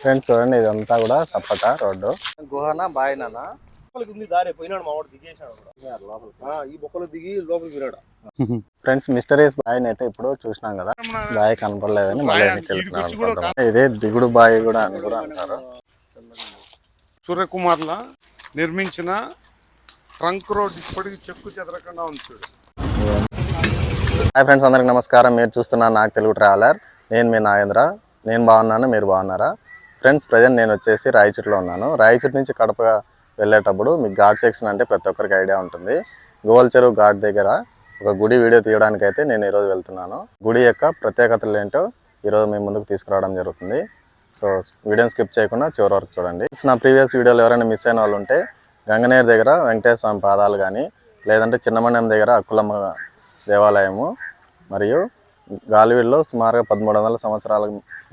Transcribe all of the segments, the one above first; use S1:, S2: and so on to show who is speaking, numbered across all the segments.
S1: Friends చూడండి ఇదంతా కూడా సప్పట రోడ్డు. గుహనా బాయినా
S2: లోపలికి ఉంది దారి పోయినాడు మా వాడు దిగేసాడు కూడా. ఆ, ఈ బొక్కలు దిగి లోపలికి విరాడు
S1: ఫ్రెండ్స్ మిస్టరీస్ బాయ్ అయితే ఇప్పుడు చూసినాం కదా. బాయ్ కనపడలేదని మళ్ళీ. ఇదే దిగుడు బాయ్ కూడా అని కూడా అంటారు.
S3: సూర్యకుమార్ల నిర్మించిన ట్రంక్ రోడ్ ఇప్పటికి చెక్కు చెదరకుండా ఉంది చూడు.
S1: హాయ్ ఫ్రెండ్స్ అందరికి నమస్కారం. మీరు చూస్తున్న నాకు తెలుగు ట్రావెలర్. నేను మీ నాగేంద్ర. నేను బాగున్నాను మీరు బాగున్నారా? ఫ్రెండ్స్ ప్రజెంట్ నేను వచ్చేసి రాయచూరులో ఉన్నాను. రాయచూరు నుంచి కడప వెళ్ళేటప్పుడు మీకు ఘాట్ సెక్షన్ అంటే ప్రతి ఒక్కరికి ఐడియా ఉంటుంది. గోవల్ చెరువు ఘాట్ దగ్గర ఒక గుడి వీడియో తీయడానికి అయితే నేను ఈరోజు వెళ్తున్నాను. గుడి యొక్క ప్రత్యేకతలు ఏంటో ఈరోజు మీ ముందుకు తీసుకురావడం జరుగుతుంది. సో వీడియోని స్కిప్ చేయకుండా చివరి వరకు చూడండి. నా ప్రీవియస్ వీడియోలు ఎవరైనా మిస్ అయిన వాళ్ళు ఉంటే గంగనేరు దగ్గర వెంకటేశ్వర స్వామి పాదాలు కానీ లేదంటే చిన్నమండం దగ్గర అక్కులమ్మ దేవాలయము మరియు గాలివీడులో సుమారుగా పదమూడు వందల సంవత్సరాల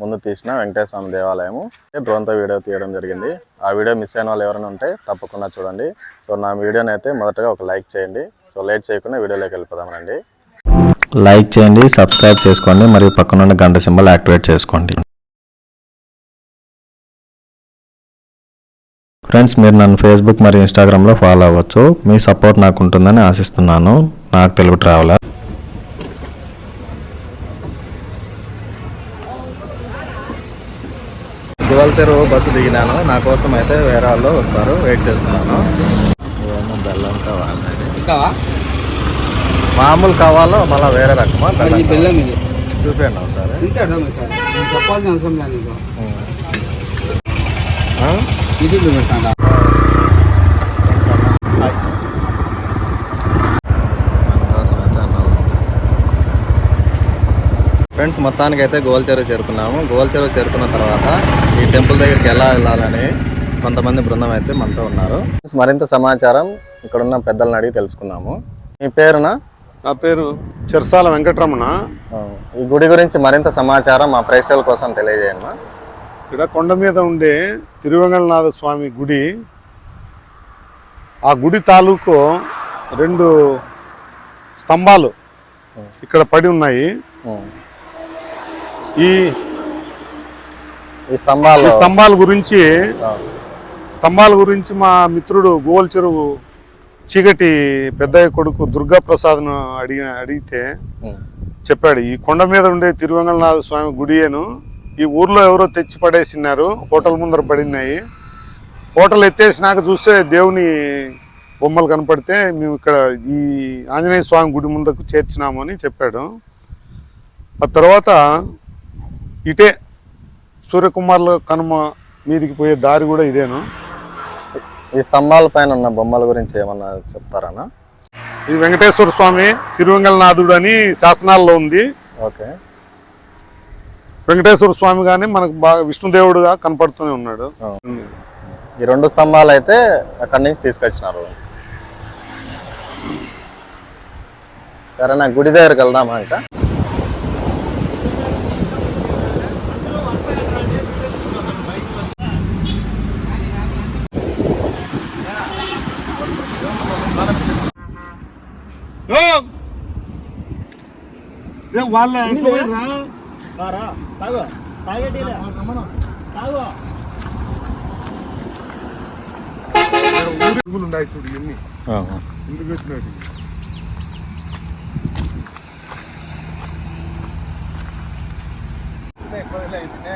S1: ముందు తీసిన వెంకటేశ్వర దేవాలయము. డ్రోన్తో వీడియో తీయడం జరిగింది. ఆ వీడియో మిస్ అయిన వాళ్ళు ఎవరైనా ఉంటే తప్పకుండా చూడండి. సో నా వీడియోని అయితే మొదటగా ఒక లైక్ చేయండి. సో లేట్ చేయకుండా వీడియోలోకి వెళ్ళిపోదామండి లైక్ చేయండి సబ్స్క్రైబ్ చేసుకోండి మరియు పక్కనున్న గంట సింబల్ యాక్టివేట్ చేసుకోండి. ఫ్రెండ్స్ మీరు నన్ను ఫేస్బుక్ మరియు ఇన్స్టాగ్రామ్లో ఫాలో అవ్వచ్చు. మీ సపోర్ట్ నాకు ఉంటుందని ఆశిస్తున్నాను. నాకు తెలుగు ట్రావెలర్. చెరువు బస్సు దిగినాను. నా కోసం అయితే వేరే వాళ్ళు వస్తారు. వెయిట్ చేస్తున్నాను. బెల్లం కావాలి
S4: ఇంకా
S1: మామూలు కావాలో మళ్ళీ వేరే రకమా?
S4: ఇది
S1: బెల్లం
S4: ఇది.
S1: చూపించండి ఒకసారి.
S4: చెప్పాల్సిన అవసరం లేదు? ఇది
S1: ఫ్రెండ్స్ మొత్తానికి అయితే గోల్ చెరువు చేరుకున్నాము. గోల్ చెరువు చేరుకున్న తర్వాత ఈ టెంపుల్ దగ్గరికి ఎలా వెళ్ళాలని కొంతమంది బృందం అయితే మనతో ఉన్నారు. మరింత సమాచారం ఇక్కడున్న పెద్దలను అడిగి తెలుసుకుందాము. మీ పేరున?
S3: నా పేరు చెరసాల వెంకటరమణ.
S1: ఈ గుడి గురించి మరింత సమాచారం మా ప్రేక్షకుల కోసం తెలియజేయమ్మా
S3: ఇక్కడ కొండ మీద ఉండే తిరువెంగళనాథ స్వామి గుడి. ఆ గుడి తాలూకు రెండు స్తంభాలు ఇక్కడ పడి ఉన్నాయి. ఈ
S1: స్తంభాలు
S3: స్తంభాల గురించి స్తంభాల గురించి మా మిత్రుడు గోవల్ చెరువు చీకటి పెద్దయ్య కొడుకు దుర్గా ప్రసాద్ను అడిగి అడిగితే. చెప్పాడు ఈ కొండ మీద ఉండే తిరువెంగళనాథ స్వామి గుడియేను ఈ ఊర్లో ఎవరో తెచ్చి పడేసినారు హోటల్ ముందర పడినాయి. హోటల్ ఎత్తేసినాక చూస్తే దేవుని బొమ్మలు కనపడితే మేము ఇక్కడ ఈ ఆంజనేయ స్వామి గుడి ముందుకు చేర్చినాము అని చెప్పాడు. ఆ తర్వాత ఇటే సూర్యకుమార్ల కనుమ మీదికి పోయే దారి కూడా ఇదేను?
S1: ఈ స్తంభాల పైన ఉన్న బొమ్మల గురించి ఏమన్నా చెప్తారనా
S3: ఇది వెంకటేశ్వర స్వామి తిరువెంగళనాథుడు అని శాసనాల్లో ఉంది.
S1: ఓకే.
S3: వెంకటేశ్వర స్వామి కానీ మనకు బాగా విష్ణుదేవుడుగా కనపడుతూనే ఉన్నాడు.
S1: ఈ రెండు స్తంభాలు అయితే అక్కడి నుంచి తీసుకొచ్చినారు. సరే నా గుడి దగ్గరికి వెళ్దామా ఇంకా?
S3: వాళ్ళ ఉన్నాయి చూడు ఇవన్నీ
S1: ఆహా.
S3: ఎందుకు వచ్చినట్టు
S4: జై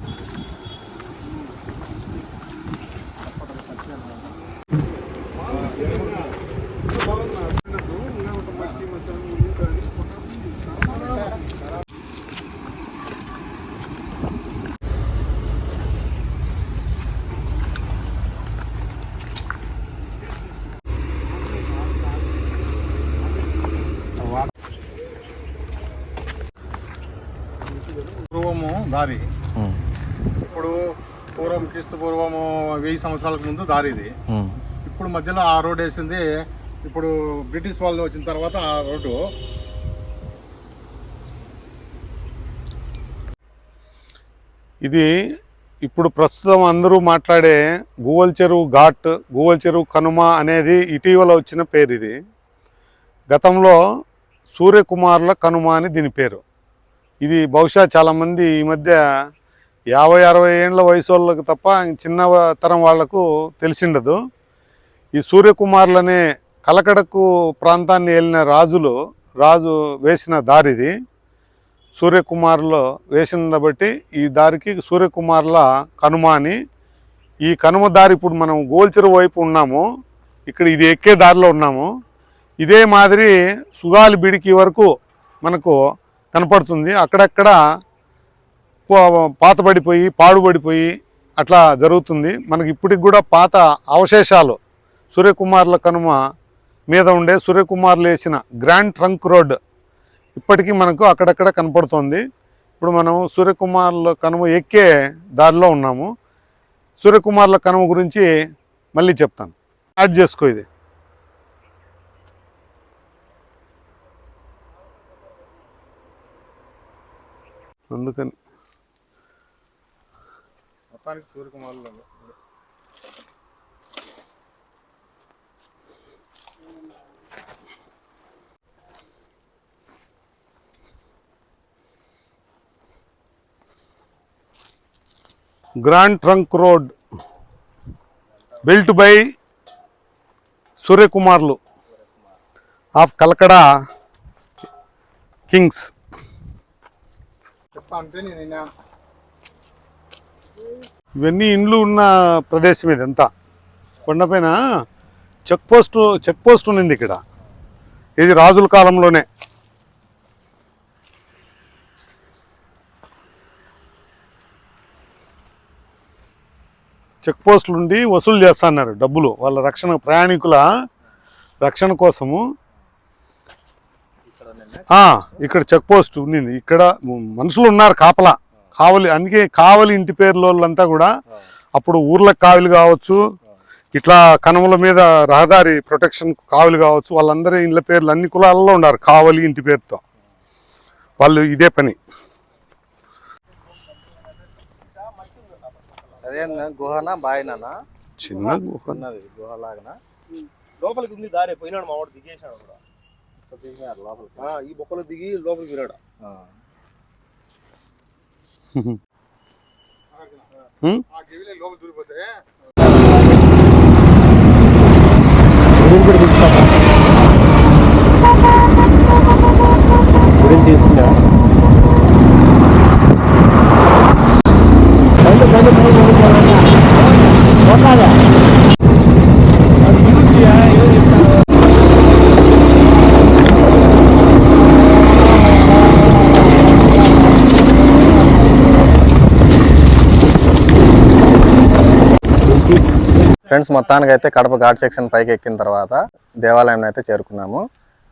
S3: దారి. ఇప్పుడు పూర్వం క్రీస్తు పూర్వము వెయ్యి సంవత్సరాలకు ముందు దారి ఇది. ఇప్పుడు మధ్యలో ఆ రోడ్ వేసింది. ఇప్పుడు బ్రిటిష్ వాళ్ళు వచ్చిన తర్వాత ఆ రోడ్డు. ఇది ఇప్పుడు ప్రస్తుతం అందరూ మాట్లాడే గూవల్ చెరువు ఘాట్ గూవల్ చెరువు కనుమ అనేది ఇటీవల వచ్చిన పేరు ఇది గతంలో సూర్యకుమార్ల కనుమ అని దీని పేరు. ఇది బహుశా చాలామంది ఈ మధ్య యాభై అరవై ఏండ్ల వయసు వాళ్ళకి తప్ప చిన్న తరం వాళ్ళకు తెలిసిండదు. ఈ సూర్యకుమార్లనే కలకడకు ప్రాంతాన్ని వెళ్ళిన రాజులు రాజు వేసిన దారిది. సూర్యకుమార్లో వేసిన బట్టి ఈ దారికి సూర్యకుమార్ల కనుమ అని ఈ కనుమ దారి ఇప్పుడు మనం గోల్చెరు వైపు ఉన్నాము. ఇక్కడ ఇది ఎక్కే దారిలో ఉన్నాము. ఇదే మాదిరి సుగాలి బిడికి వరకు మనకు కనపడుతుంది. అక్కడక్కడ పాతబడిపోయి పాడుబడిపోయి అట్లా జరుగుతుంది. మనకి ఇప్పటికి కూడా పాత అవశేషాలు సూర్యకుమార్ల కనుమ మీద ఉండే సూర్యకుమార్లు వేసిన గ్రాండ్ ట్రంక్ రోడ్ ఇప్పటికీ మనకు అక్కడక్కడ కనపడుతోంది. ఇప్పుడు మనం సూర్యకుమార్ల కనుమ ఎక్కే దారిలో ఉన్నాము. సూర్యకుమార్ల కనుమ గురించి మళ్ళీ చెప్తాను. యాడ్ చేసుకో ఇది. అందుకని.
S2: మొత్తానికి సూర్యకుమార్లో.
S3: Grand trunk road built by సూర్యకుమార్లు of కలకడా కింగ్స్.
S2: చెప్తా
S3: ఇవన్నీ ఇండ్లు ఉన్న ప్రదేశం ఇది ఇదంతా కొండపైన చెక్ పోస్ట్ చెక్ పోస్ట్ ఉన్నింది ఇక్కడ. ఇది రాజుల కాలంలోనే. చెక్ పోస్టులు ఉండి వసూలు చేస్తున్నారు డబ్బులు. వాళ్ళ రక్షణ ప్రయాణికుల రక్షణ కోసము ఇక్కడ చెక్ పోస్ట్ ఉన్నింది. ఇక్కడ మనుషులు ఉన్నారు కాపలా. కావలి అందుకే కావలి ఇంటి పేర్ల వాళ్ళంతా కూడా అప్పుడు ఊర్లకు కావలి కావచ్చు ఇట్లా కనుమల మీద రహదారి ప్రొటెక్షన్ కావలి కావచ్చు వాళ్ళందరి ఇళ్ళ పేర్లు అన్ని కులాలలో ఉన్నారు కావలి ఇంటి పేరుతో. వాళ్ళు ఇదే పని.
S1: అదే గుహనా బాయినా
S3: చిన్న గుహ.
S1: ఉన్నది గుహ లాగా
S2: లోపలికి ఉంది దారి. పోయినాడు మా వాడు దిగేసాడు కూడా ఈ బొక్కలో దిగి లోపలికి పోయినాడు
S3: హ్మ్?
S1: గుడిని ఫ్రెండ్స్ మొత్తానికి అయితే కడప ఘాట్ సెక్షన్ పైకి ఎక్కిన తర్వాత దేవాలయం అయితే చేరుకున్నాము.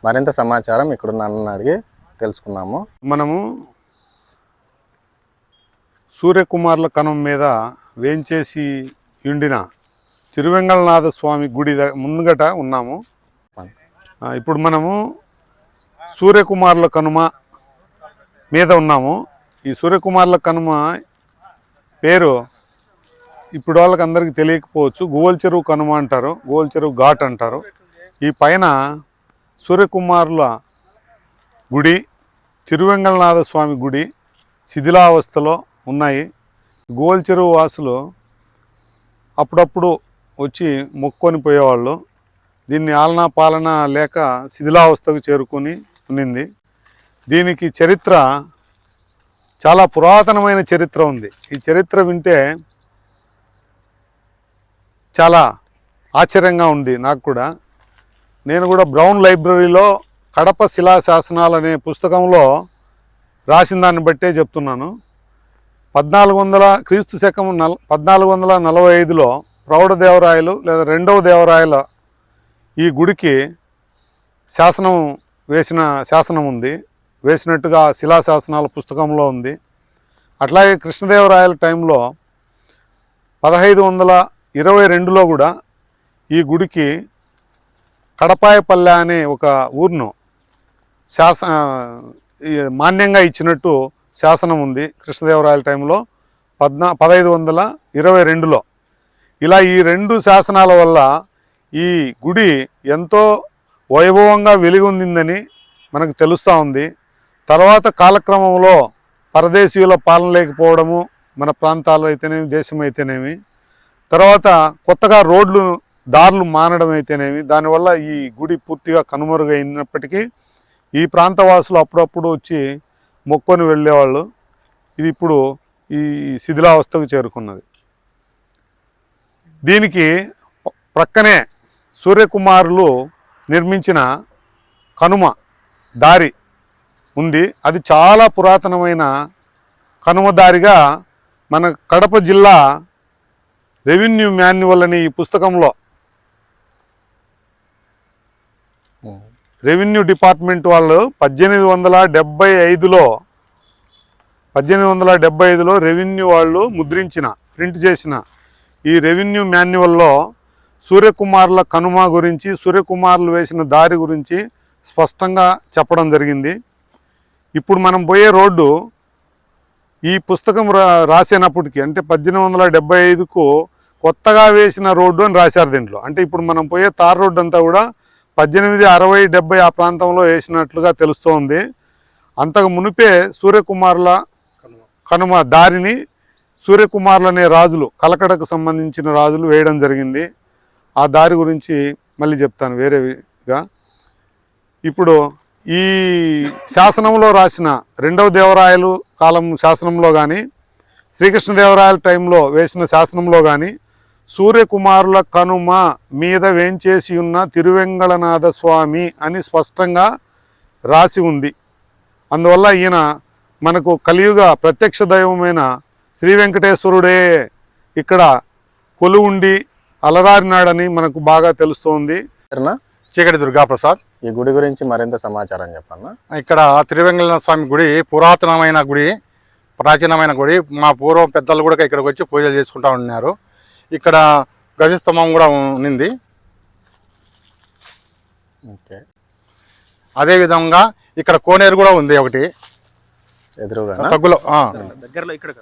S1: మరింత సమాచారం ఇక్కడున్న అన్నని అడిగి తెలుసుకున్నాము.
S3: మనము సూర్యకుమార్ల కణం మీద వేంచేసి ఉండిన తిరువెంగళనాథ స్వామి గుడి ముందుగట ఉన్నాము. ఇప్పుడు మనము సూర్యకుమార్ల కనుమ మీద ఉన్నాము. ఈ సూర్యకుమార్ల కనుమ పేరు ఇప్పుడు వాళ్ళకి అందరికీ తెలియకపోవచ్చు. గోల్ చెరువు కనుమ అంటారు గోల్ చెరువు ఘాట్ అంటారు. ఈ పైన సూర్యకుమారుల గుడి తిరువెంగళనాథ స్వామి గుడి శిథిలావస్థలో ఉన్నాయి. గోల్ చెరువు వాసులు అప్పుడప్పుడు వచ్చి మొక్కొని పోయేవాళ్ళు. దీన్ని ఆలనా పాలన లేక శిథిలావస్థకు చేరుకొని ఉన్నింది. దీనికి చరిత్ర చాలా పురాతనమైన చరిత్ర ఉంది. ఈ చరిత్ర వింటే చాలా ఆశ్చర్యంగా ఉంది నాకు కూడా. నేను కూడా బ్రౌన్ లైబ్రరీలో కడప శిలా శాసనాలు అనే పుస్తకంలో రాసిన దాన్ని బట్టే చెప్తున్నాను. పద్నాలుగు వందల క్రీస్తు శకం నల్ పద్నాలుగు వందల నలభై ఐదులో ప్రౌఢదేవరాయలు లేదా రెండవ దేవరాయల ఈ గుడికి శాసనం వేసిన శాసనం ఉంది. వేసినట్టుగా శిలా శాసనాల పుస్తకంలో ఉంది. అట్లాగే కృష్ణదేవరాయల టైంలో పదహైదు వందల ఇరవై రెండులో కూడా ఈ గుడికి కడపాయపల్లె అనే ఒక ఊరును శాస మాన్యంగా ఇచ్చినట్టు శాసనం ఉంది కృష్ణదేవరాయల టైంలో పద్నా పదహైదు వందల ఇరవై రెండులో. ఇలా ఈ రెండు శాసనాల వల్ల ఈ గుడి ఎంతో వైభవంగా వెలుగొందిందని మనకు తెలుస్తూ ఉంది. తర్వాత కాలక్రమంలో పరదేశీయుల పాలన లేకపోవడము మన ప్రాంతాల్లో అయితేనేమి దేశం అయితేనేమి తర్వాత కొత్తగా రోడ్లు దారులు మానడం అయితేనేమి దానివల్ల ఈ గుడి పూర్తిగా కనుమరుగైనప్పటికీ ఈ ప్రాంతవాసులు అప్పుడప్పుడు వచ్చి మొక్కొని వెళ్ళేవాళ్ళు. ఇది ఇప్పుడు ఈ శిథిలావస్థకు చేరుకున్నది. దీనికి ప్రక్కనే సూర్యకుమారులు నిర్మించిన కనుమ దారి ఉంది. అది చాలా పురాతనమైన కనుమ దారిగా మన కడప జిల్లా రెవెన్యూ మాన్యువల్ అని ఈ పుస్తకంలో. రెవెన్యూ డిపార్ట్మెంట్ వాళ్ళు పద్దెనిమిది వందల డెబ్బై ఐదులో పద్దెనిమిది వందల డెబ్బై ఐదులో రెవెన్యూ వాళ్ళు ముద్రించిన ప్రింట్ చేసిన ఈ రెవెన్యూ మాన్యువల్లో సూర్యకుమార్ల కనుమ గురించి సూర్యకుమార్లు వేసిన దారి గురించి స్పష్టంగా చెప్పడం జరిగింది. ఇప్పుడు మనం పోయే రోడ్డు ఈ పుస్తకం రా రాసినప్పటికీ అంటే పద్దెనిమిది వందల డెబ్బై ఐదుకు కొత్తగా వేసిన రోడ్డు అని రాశారు దీంట్లో. అంటే ఇప్పుడు మనం పోయే తార్ రోడ్డు అంతా కూడా పద్దెనిమిది అరవై డెబ్బై ఆ ప్రాంతంలో వేసినట్లుగా తెలుస్తోంది. అంతకు మునిపే సూర్యకుమారుల కనుమ దారిని సూర్యకుమార్లనే అనే రాజులు కలకడకు సంబంధించిన రాజులు వేయడం జరిగింది. ఆ దారి గురించి మళ్ళీ చెప్తాను వేరేగా ఇప్పుడు ఈ శాసనంలో రాసిన రెండవ దేవరాయలు కాలం శాసనంలో కానీ శ్రీకృష్ణదేవరాయల టైంలో వేసిన శాసనంలో కానీ సూర్యకుమారుల కనుమ మీద వేంచేసి ఉన్న తిరువెంగళనాథ స్వామి అని స్పష్టంగా రాసి ఉంది. అందువల్ల ఈయన మనకు కలియుగ ప్రత్యక్ష దైవమైన శ్రీ వెంకటేశ్వరుడే ఇక్కడ కొలువుండి అలరారినాడని మనకు బాగా తెలుస్తోంది.
S5: చీకటి దుర్గాప్రసాద్.
S1: ఈ గుడి గురించి మరింత సమాచారం చెప్పన్నా
S5: ఇక్కడ తిరువెంగళ స్వామి గుడి పురాతనమైన గుడి ప్రాచీనమైన గుడి. మా పూర్వం పెద్దలు కూడా ఇక్కడికి వచ్చి పూజలు చేసుకుంటా ఉన్నారు. ఇక్కడ గజస్తంభం కూడా ఉన్నింది.
S1: ఓకే.
S5: అదే విధంగా ఇక్కడ కోనేరు కూడా ఉంది ఒకటి.
S1: ఎదురుగానా?
S5: తగ్గులో
S2: దగ్గరలో ఇక్కడ.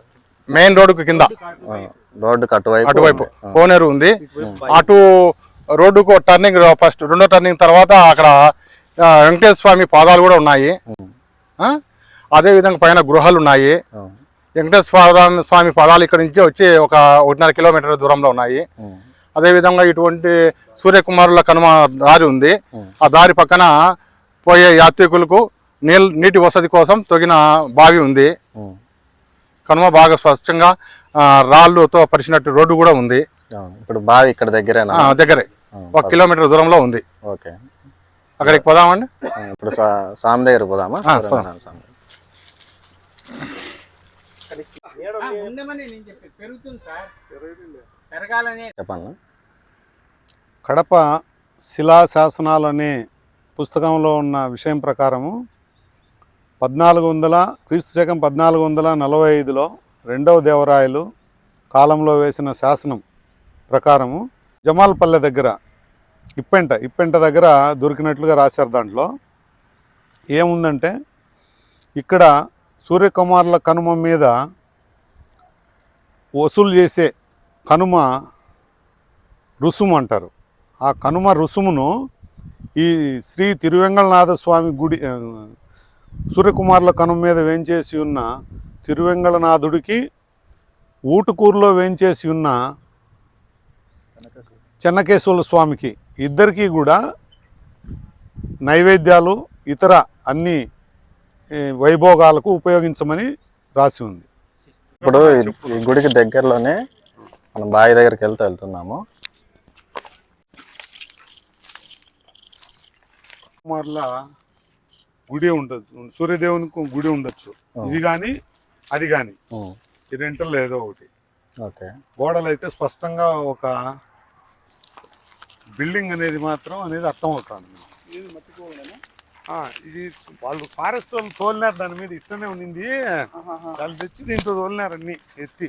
S5: మెయిన్ రోడ్డుకు కింద.
S1: ఆ, రోడ్డుకు అటువైపు
S5: అటువైపు.
S1: ఉంది.
S5: కోనేరు ఉంది. అటు రోడ్డుకు టర్నింగ్ ఫస్ట్ రెండో టర్నింగ్ తర్వాత అక్కడ వెంకటేశ్వర స్వామి పాదాలు కూడా ఉన్నాయి.
S1: ఉమ్,
S5: ఆ? అదే విధంగా పైన గృహాలు ఉన్నాయి. వెంకటేశ్వర స్వామి పదాలు ఇక్కడ నుంచి వచ్చి ఒక ఒకటిన్నర కిలోమీటర్ దూరంలో ఉన్నాయి. అదేవిధంగా ఇటువంటి సూర్యకుమారుల కనుమ దారి ఉంది. ఆ దారి పక్కన పోయే యాత్రికులకు నీళ్ళ నీటి వసతి కోసం తొగిన బావి ఉంది. కనుమ బాగా స్వచ్ఛంగా రాళ్ళతో పరిచినట్టు రోడ్డు కూడా ఉంది.
S1: ఇప్పుడు బావి ఇక్కడ
S5: దగ్గరే
S1: ఆ,
S5: ఒక కిలోమీటర్ దూరంలో ఉంది.
S1: ఓకే.
S5: అక్కడికి పోదామండి?
S1: ఇప్పుడు స్వా- స్వామి దగ్గర పోదామా? స్వామి.
S3: కడప శిలాశాసనాలు అనే పుస్తకంలో ఉన్న విషయం ప్రకారము పద్నాలుగు వందల క్రీస్తు శకం పద్నాలుగు వందల నలభై ఐదులో రెండవ దేవరాయలు కాలంలో వేసిన శాసనం ప్రకారము జమాల్పల్లె దగ్గర ఇప్పెంట ఇప్పెంట దగ్గర దొరికినట్లుగా రాశారు దాంట్లో. ఏముందంటే ఇక్కడ సూర్యకుమారుల కనుమ మీద వసూలు చేసే కనుమ రుసుము అంటారు. ఆ కనుమ రుసుమును ఈ శ్రీ తిరువెంగళనాథ స్వామి గుడి సూర్యకుమార్ల సూర్యకుమారుల కనుమ మీద వేంచేసి ఉన్న తిరువెంగళనాథుడికి ఊటుకూరులో వేంచేసి ఉన్న చెన్నకేశ్వర స్వామికి ఇద్దరికీ కూడా నైవేద్యాలు ఇతర అన్ని వైభోగాలకు ఉపయోగించమని రాసి ఉంది.
S1: ఇప్పుడు ఈ- గుడికి దగ్గరలోనే మనం బావి దగ్గరికి వెళ్తూ వెళ్తున్నాము.
S3: కుమారుల గుడి ఉండొచ్చు సూర్యదేవునికి గుడి ఉండొచ్చు. ఇది కానీ అది కానీ ఈ రెంట్లో ఏదో ఒకటి.
S1: ఓకే.
S3: గోడలు అయితే స్పష్టంగా ఒక బిల్డింగ్ అనేది మాత్రం అనేది అర్థం అవుతుంది. ఇది వాళ్ళు ఫారెస్ట్ వాళ్ళు తోలినారు దాని మీద ఇట్లనే ఉండింది. వాళ్ళు తెచ్చి దీంతో తోలినారు అన్ని ఎత్తి.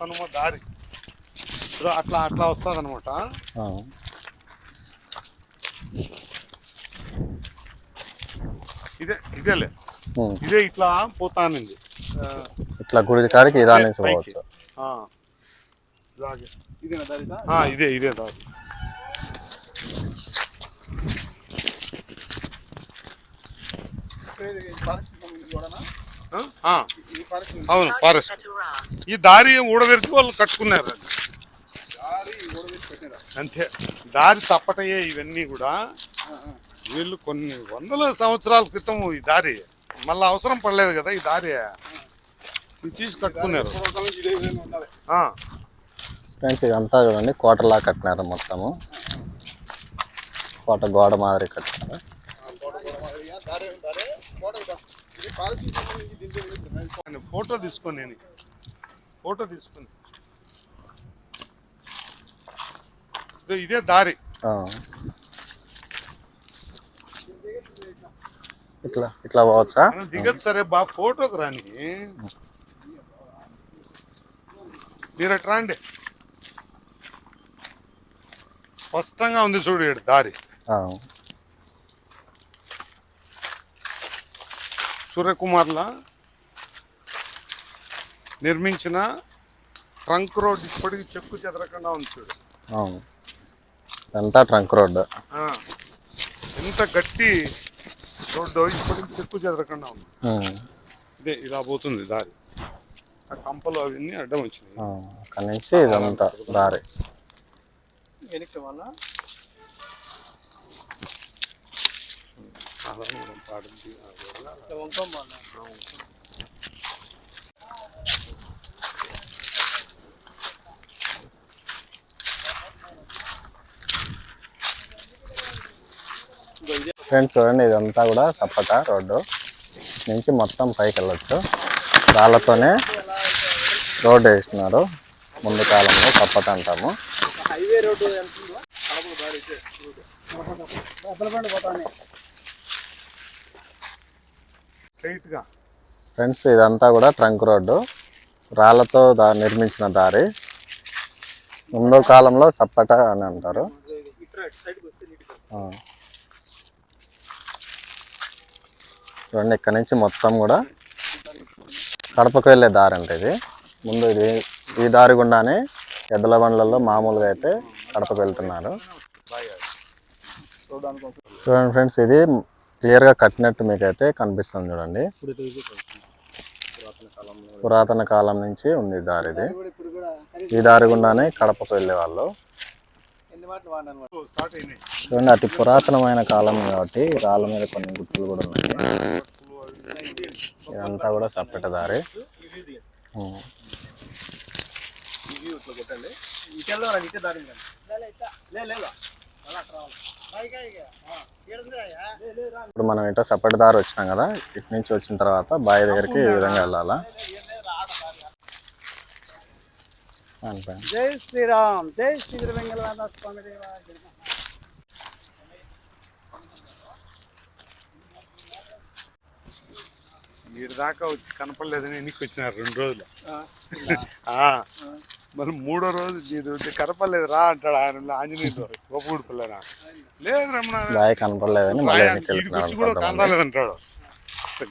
S3: తను దారి. అట్లా అట్లా వస్తుంది అనమాట ఇదే ఇదేలే. ఇదే ఇట్లా పోతానింది.
S1: ఇట్లా గుడి కాడికి ఇదే
S3: ఇదే ఇదే దారి. అవును ఫారెస్ట్. ఈ దారి ఊడబెరికి వాళ్ళు కట్టుకున్నారు
S2: దారి
S3: అంతే. దారి తప్పటయే ఇవన్నీ కూడా. వీళ్ళు కొన్ని వందల సంవత్సరాల క్రితం ఈ దారి. మళ్ళీ అవసరం పడలేదు కదా ఈ దారి. తీసి కట్టుకున్నారు.
S1: ఫ్రెండ్స్ ఇదంతా చూడండి. కోటలా కట్టినారు మొత్తము. కోట గోడ మాదిరి కట్టినారు
S2: కోట కూడా మాదిరిగా దారి దారి కోట కూడా. ఇది ఫారెస్ట్ సంబంధించి దీంట్లో ఉంది.
S3: నేను ఫోటో తీసుకొని నేను ఫోటో తీసుకొని. ఇదో దారి.
S1: ఇట్లా ఇట్లా పోవచ్చా?
S3: దిగదు సరే బా ఫోటోకి రాని. మీరు రండి స్పష్టంగా ఉంది చూడు దారి. సూర్యకుమార్ల నిర్మించిన ట్రంక్ రోడ్ ఇప్పటికి చెక్కు చెదరకుండా ఉంది చూడు.
S1: అవును. ఇదంతా ట్రంక్ రోడ్
S3: ఆ, ఎంత గట్టి రోడ్డు ఇప్పటికి చెక్కు చెదరకుండా ఉంది. ఇదే ఇలా పోతుంది దారి. ఆ కంపలు అవన్నీ అడ్డం వచ్చినాయి.
S1: ఆ, అక్కడి నుంచి ఇదంతా దారి.
S4: వెనక్కి వాళ్ళ
S3: సాధారణ
S1: ఫ్రెండ్స్ చూడండి ఇదంతా కూడా సప్పట రోడ్డు. నుంచి మొత్తం పైకి వెళ్ళొచ్చు. రాళ్ళతోనే రోడ్డు వేస్తున్నారు. ముందు కాలంలో సప్పట అంటాము.
S4: హైవే రోడ్డు ఎంత ఉందో కడప దారి అయితే అసలు పోతానే
S3: స్ట్రైట్గా
S1: ఫ్రెండ్స్ ఇదంతా కూడా ట్రంక్ రోడ్డు. రాళ్ళతో దా నిర్మించిన దారి. ముందు కాలంలో సప్పట అని అంటారు. చూడండి ఇక్కడ నుంచి మొత్తం కూడా కడపకు వెళ్ళే దారి అంటే ఇది. ముందు ఇది ఈ దారి గుండానే ఎద్దుల బండ్లలో మామూలుగా అయితే కడపకు వెళ్తున్నారు. చూడండి ఫ్రెండ్స్ ఇది క్లియర్గా కట్టినట్టు మీకైతే కనిపిస్తుంది చూడండి. పురాతన కాలం నుంచి ఉంది దారి ఇది. ఈ దారి గుండానే కడపకు వెళ్ళే వాళ్ళు.
S4: ఎన్ని మాటలు వాడినాను
S3: స్టార్ట్ అయినాయి.
S1: చూడండి అతి పురాతనమైన కాలం కాబట్టి రాళ్ళ మీద కొన్ని గుర్తులు కూడా ఉన్నాయి. ఇదంతా కూడా సపరేట్ దారి.
S4: ఇట్లా కొట్టండి దారి
S1: ఇప్పుడు మనం ఇటో సపరేట్ దారి వచ్చినాం కదా ఇటు నుంచి వచ్చిన తర్వాత బావి దగ్గరికి ఈ విధంగా వెళ్ళాలా.
S4: జై శ్రీరామ్ జై శ్రీ వెంగళనాథ స్వామి.
S3: మీరు దాకా వచ్చి కనపడలేదని ఎన్నికి వచ్చినారు రెండు రోజులు
S4: ఆ,
S3: ఆ, మరి మూడో రోజు మీరు వచ్చి కనపడలేదు రా అంటాడు ఆయన ఆంజనేయుడు. గొప్పగుడి పిల్లనా? లేదు రమణ.
S1: కనపడలేదని
S3: కూడా
S1: కొంతమంది.
S3: కనరాలేదంటాడు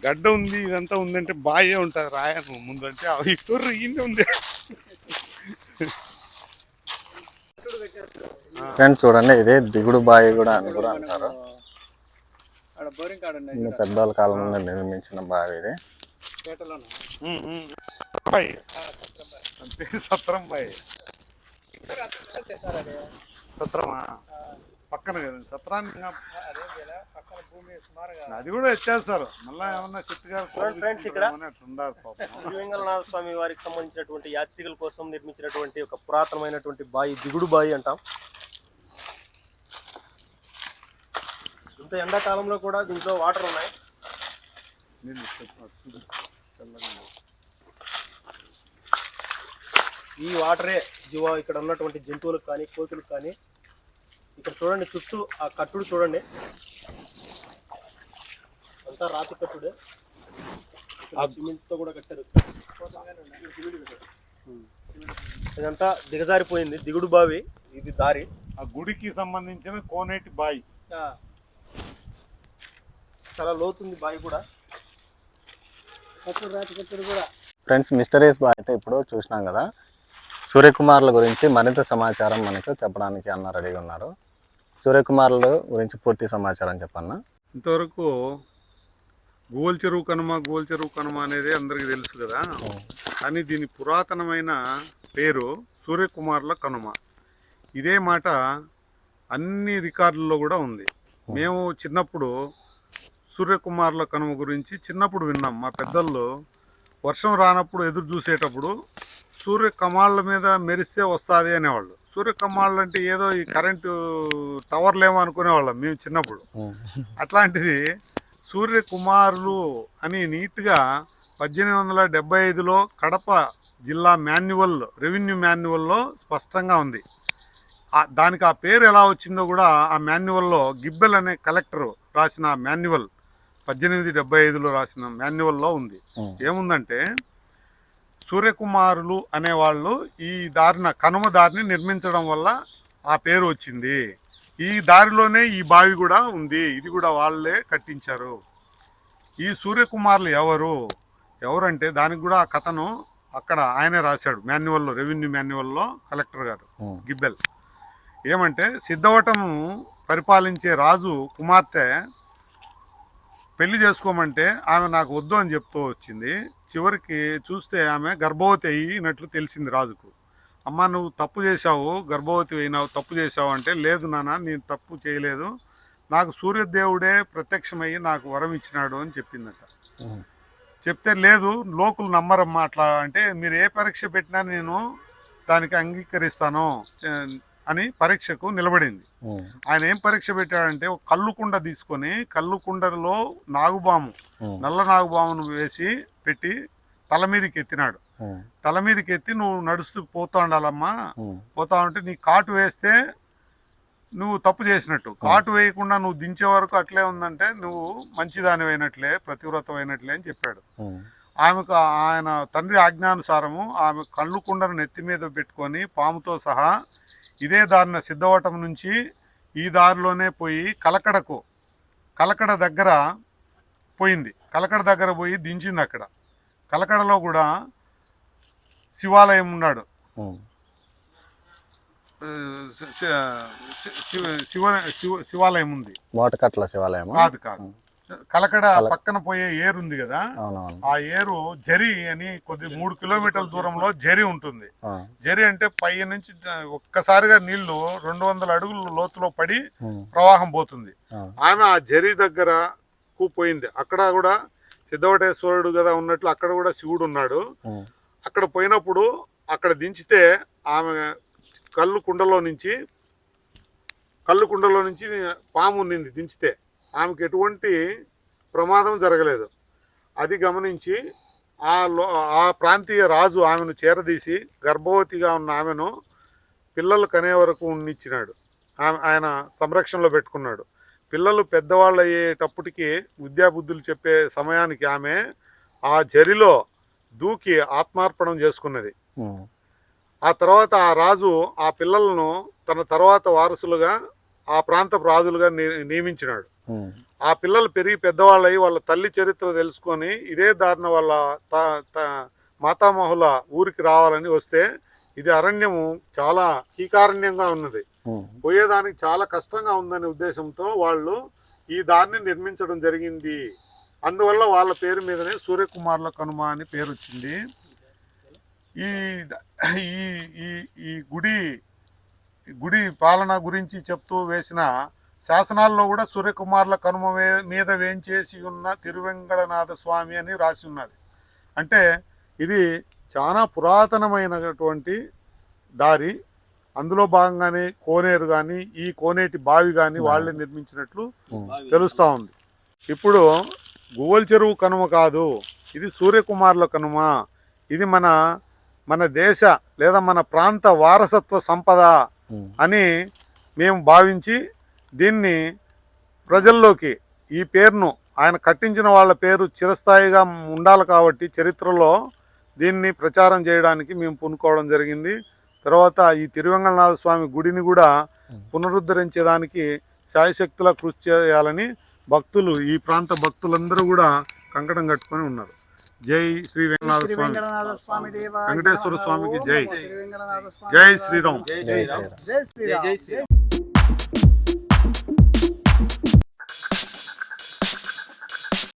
S3: గడ్డ ఉంది ఇదంతా ఉందంటే బాయే ఉంటుంది రాయను ముందు అంటే అవి ఇటు ఈయన ఉంది.
S1: ఫ్రెండ్స్ చూడండి ఇదే దిగుడు బావి కూడా అని కూడా అంటారు. పెద్దల కాలం నుండి నిర్మించిన బావి ఇది.
S3: బాయ్ అంటే సత్రం బాయ్ సత్రమా? పక్కన సత్రాన్ని ఇంకా
S4: అదేం చేయాలి పక్కన భూమి సుమారుగా.
S3: అది కూడా ఎత్తేస్తారు. మళ్ళీ ఏమన్నా చెట్టు గారు పాపం.
S2: స్వామి వారికి సంబంధించినటువంటి యాత్రికుల కోసం నిర్మించినటువంటి ఒక పురాతనమైనటువంటి బావి దిగుడు బావి అంటాం. ఇంత ఎండాకాలంలో కూడా దీంట్లో వాటర్ ఉన్నాయి
S3: నీళ్ళు చెప్తున్నారు. చూడు. చల్లగా ఉంది.
S2: ఈ వాటరే జీవ ఇక్కడ ఉన్నటువంటి జంతువులకు కానీ కోతులకు కానీ. ఇక్కడ చూడండి చుట్టూ ఆ కట్టుడు చూడండి. అంతా రాతి కట్టుడే. సిమెంట్తో కూడా కట్టారు. ఇదంతా దిగజారిపోయింది. దిగుడు బావి. ఇది దారి.
S3: ఆ గుడికి సంబంధించిన కోనేటి బాయి.
S2: చాలా లోతుంది బావి కూడా.
S4: కట్టుడు రాతి కట్టుడు కూడా.
S1: ఫ్రెండ్స్ మిస్టరీస్ బాయ్ అయితే ఇప్పుడు చూసినాం కదా. సూర్యకుమార్ల గురించి మరింత సమాచారం మనకు చెప్పడానికి అన్న రెడీగా ఉన్నారు. సూర్యకుమార్ల గురించి పూర్తి సమాచారం చెప్పన్న?
S3: ఇంతవరకు గోల్ చెరువు కనుమ గోల్ చెరువు కనుమ అనేది అందరికీ తెలుసు కదా. కానీ దీని పురాతనమైన పేరు సూర్యకుమార్ల కనుమ. ఇదే మాట అన్ని రికార్డుల్లో కూడా ఉంది. మేము చిన్నప్పుడు సూర్యకుమార్ల కనుమ గురించి చిన్నప్పుడు విన్నాం. మా పెద్దలు వర్షం రానప్పుడు ఎదురు చూసేటప్పుడు సూర్య కమాళ్ళ మీద మెరిస్తే వస్తుంది అనేవాళ్ళు. సూర్య కమాళ్ళు అంటే ఏదో ఈ కరెంటు టవర్లేమో అనుకునేవాళ్ళం మేము చిన్నప్పుడు. అట్లాంటిది సూర్యకుమారులు అని నీట్గా పద్దెనిమిది వందల డెబ్బై ఐదులో కడప జిల్లా మాన్యువల్ రెవెన్యూ మాన్యువల్లో స్పష్టంగా ఉంది. దానికి ఆ పేరు ఎలా వచ్చిందో కూడా ఆ మాన్యువల్లో గిబ్బెల్ అనే కలెక్టర్ రాసిన మాన్యువల్. పద్దెనిమిది డెబ్బై ఐదులో రాసిన మాన్యువల్లో ఉంది. ఏముందంటే సూర్యకుమారులు అనేవాళ్ళు ఈ దారిన కనుమ దారిని నిర్మించడం వల్ల ఆ పేరు వచ్చింది. ఈ దారిలోనే ఈ బావి కూడా ఉంది. ఇది కూడా వాళ్ళే కట్టించారు. ఈ సూర్యకుమారులు ఎవరు? ఎవరంటే దానికి కూడా ఆ కథను అక్కడ ఆయనే రాశాడు మాన్యువల్లో రెవెన్యూ మాన్యువల్లో కలెక్టర్ గారు గిబ్బెల్. ఏమంటే సిద్ధవటము పరిపాలించే రాజు కుమార్తె పెళ్ళి చేసుకోమంటే ఆమె నాకు వద్దు అని చెప్తూ వచ్చింది. చివరికి చూస్తే ఆమె గర్భవతి అయినట్లు తెలిసింది రాజుకు. అమ్మ నువ్వు తప్పు చేశావు గర్భవతి అయినావు తప్పు చేశావు అంటే లేదు నాన్న నేను తప్పు చేయలేదు. నాకు సూర్యదేవుడే ప్రత్యక్షమయ్యి నాకు వరం ఇచ్చినాడు అని చెప్పిందట. చెప్తే లేదు లోకులు నమ్మరమ్మా అట్లా అంటే మీరు ఏ పరీక్ష పెట్టినా నేను దానికి అంగీకరిస్తాను. అని పరీక్షకు నిలబడింది. ఆయన ఏం పరీక్ష పెట్టాడంటే ఒక కళ్ళు కుండ తీసుకొని కళ్ళు కుండలో నాగుబాము నల్ల నాగుబామును వేసి పెట్టి తల మీదకి ఎత్తినాడు. తల మీదకి ఎత్తి నువ్వు నడుస్తూ పోతా ఉండాలమ్మా. పోతా ఉంటే నీ కాటు వేస్తే నువ్వు తప్పు చేసినట్టు. కాటు వేయకుండా నువ్వు దించే వరకు అట్లే ఉందంటే నువ్వు మంచిదాని అయినట్లే ప్రతివ్రతం అయినట్లే అని చెప్పాడు. ఆమెకు ఆయన తండ్రి ఆజ్ఞానుసారము ఆమె కళ్ళు కుండను నెత్తి మీద పెట్టుకొని పాముతో సహా ఇదే దారిన సిద్ధవటం నుంచి ఈ దారిలోనే పోయి కలకడకు కలకడ దగ్గర పోయింది. కలకడ దగ్గర పోయి దించింది అక్కడ. కలకడలో కూడా శివాలయం ఉన్నాడు. శివ శివ శివాలయం ఉంది.
S1: మోటకట్ల శివాలయం
S3: కాదు కాదు. కలకడ పక్కన పోయే ఏరు ఉంది కదా ఆ ఏరు జరి అని కొద్ది మూడు కిలోమీటర్ల దూరంలో జరి ఉంటుంది. జరి అంటే పై నుంచి ఒక్కసారిగా నీళ్ళు రెండు వందల అడుగుల లోతులో పడి ప్రవాహం పోతుంది. ఆమె ఆ జరి దగ్గర పోయింది. అక్కడ కూడా సిద్ధవటేశ్వరుడు కదా ఉన్నట్లు అక్కడ కూడా శివుడు ఉన్నాడు. అక్కడ పోయినప్పుడు అక్కడ దించితే ఆమె కళ్ళు కుండలో నుంచి కళ్ళు కుండలో నుంచి పాము ఉన్నింది దించితే. ఆమెకు ఎటువంటి ప్రమాదం జరగలేదు. అది గమనించి ఆ లో ఆ ప్రాంతీయ రాజు ఆమెను చేరదీసి గర్భవతిగా ఉన్న ఆమెను పిల్లలు కనే వరకు ఉండిచ్చినాడు. ఆమె ఆయన సంరక్షణలో పెట్టుకున్నాడు. పిల్లలు పెద్దవాళ్ళు అయ్యేటప్పటికి విద్యాబుద్ధులు చెప్పే సమయానికి ఆమె ఆ జరిలో దూకి ఆత్మార్పణం చేసుకున్నది. ఆ తర్వాత ఆ రాజు ఆ పిల్లలను తన తర్వాత వారసులుగా ఆ ప్రాంతపు రాజులుగా నియమించినాడు. ఆ పిల్లలు పెరిగి పెద్దవాళ్ళయి వాళ్ళ తల్లి చరిత్ర తెలుసుకొని ఇదే దారిన వాళ్ళ మాతామహుల ఊరికి రావాలని వస్తే ఇది అరణ్యము చాలా కీకారణ్యంగా ఉన్నది. పోయేదానికి చాలా కష్టంగా ఉందనే ఉద్దేశంతో వాళ్ళు ఈ దారిని నిర్మించడం జరిగింది. అందువల్ల వాళ్ళ పేరు మీదనే సూర్యకుమార్ల కనుమ అని పేరు వచ్చింది. ఈ ఈ ఈ ఈ గుడి గుడి పాలన గురించి చెప్తూ వేసిన శాసనాల్లో కూడా సూర్యకుమార్ల కనుమ మీద వేంచేసి ఉన్న తిరువెంగళనాథ స్వామి అని రాసి ఉన్నది. అంటే ఇది చాలా పురాతనమైనటువంటి దారి. అందులో భాగంగానే కోనేరు కానీ ఈ కోనేటి బావి కానీ వాళ్ళే నిర్మించినట్లు తెలుస్తూ ఉంది. ఇప్పుడు గువ్వల చెరువు కనుమ కాదు ఇది సూర్యకుమార్ల కనుమ. ఇది మన మన దేశ లేదా మన ప్రాంత వారసత్వ సంపద అని మేము భావించి దీన్ని ప్రజల్లోకి ఈ పేరును ఆయన కట్టించిన వాళ్ళ పేరు చిరస్థాయిగా ఉండాలి కాబట్టి చరిత్రలో దీన్ని ప్రచారం చేయడానికి మేము పూనుకోవడం జరిగింది. తర్వాత ఈ తిరువెంగళనాథ స్వామి గుడిని కూడా పునరుద్ధరించేదానికి శాయశక్తుల కృషి చేయాలని భక్తులు ఈ ప్రాంత భక్తులందరూ కూడా కంకణం కట్టుకొని ఉన్నారు. జై శ్రీ వెంకటనాథ స్వామి.
S4: వెంకటనాథ స్వామి దేవ
S3: వెంకటేశ్వర స్వామికి జై.
S1: జై శ్రీరామ్.
S4: జై శ్రీరామ్.